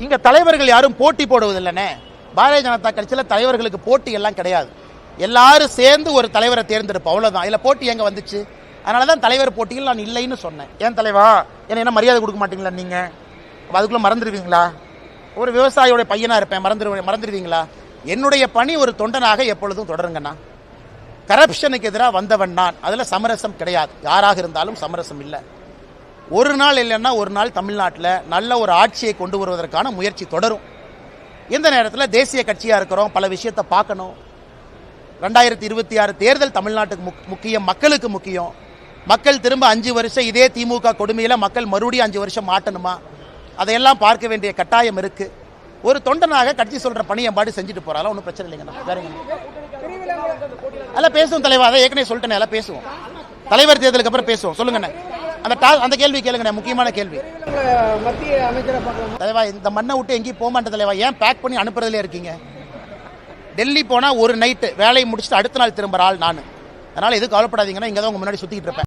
இங்க தலைவர்கள் யாரும் போட்டி போடுவதில்லைனே. பாரதிய ஜனதா கட்சியில் தலைவர்களுக்கு போட்டி எல்லாம் கிடையாது. எல்லாரும் சேர்ந்து ஒரு தலைவரை தேர்ந்தெடுப்போம். அவ்வளவுதான். இதுல போட்டி எங்க வந்துச்சு? அதனால தான் தலைவர் போட்டியில் நான் இல்லைன்னு சொன்னேன். ஏன் தலைவா? என்ன என்ன மரியாதை கொடுக்க மாட்டீங்களா நீங்க? அதுக்குள்ளே அதுக்குள்ள மறந்துடுவீங்களா? ஒரு விவசாயியோட பையனா இருப்பேன். மறந்துடு மறந்துடுவீங்களா? என்னுடைய பணி ஒரு தொண்டனாக எப்பொழுதும் தொடருங்கண்ணா. கரப்ஷனுக்கு எதிராக வந்தவன் நான். அதில் சமரசம் கிடையாது. யாராக இருந்தாலும் சமரசம் இல்லை. ஒரு நாள் இல்லைன்னா ஒரு நாள் தமிழ்நாட்டில் நல்ல ஒரு ஆட்சியை கொண்டு வருவதற்கான முயற்சி தொடரும். இந்த நேரத்தில் தேசிய கட்சியாக இருக்கிறோம் பல விஷயத்தை பார்க்கணும். ரெண்டாயிரத்தி இருபத்தி ஆறு தேர்தல் தமிழ்நாட்டுக்கு முக்- முக்கியம் மக்களுக்கு முக்கியம். மக்கள் திரும்ப அஞ்சு வருஷம் இதே திமுக கொடுமையில் மக்கள் மறுபடியும் அஞ்சு வருஷம் மாட்டணுமா? அதையெல்லாம் பார்க்க வேண்டிய கட்டாயம் இருக்குது ஒரு தொண்டனாக கட்சி சொல்கிற பணியை பாடு செஞ்சுட்டு போகிறாலும் ஒன்றும் பிரச்சனை இல்லைங்கண்ணா வேறுங்க அதெல்லாம் பேசுவோம் தலைவா. அதை ஏற்கனவே சொல்லிட்டேனே எல்லாம் பேசுவோம். தலைவர் தேர்தலுக்கு அப்புறம் பேசுவோம். சொல்லுங்கண்ணே அந்த டா அந்த கேள்வி கேளுங்கண்ணே முக்கியமான கேள்வி. மத்திய அமைச்சரை தலைவா இந்த மண்ணை விட்டு எங்கேயும் போக மாட்டேன் தலைவா. ஏன் பேக் பண்ணி அனுப்புறதுல இருக்கீங்க? டெல்லி போனால் ஒரு நைட்டு வேலையை முடிச்சுட்டு அடுத்த நாள் திரும்புற ஆள் நான். அதனால் எதுவும் கவலைப்படாதீங்கன்னா இங்கே தான் உங்கள் முன்னாடி சுற்றிக்கிட்டு இருப்பேன்.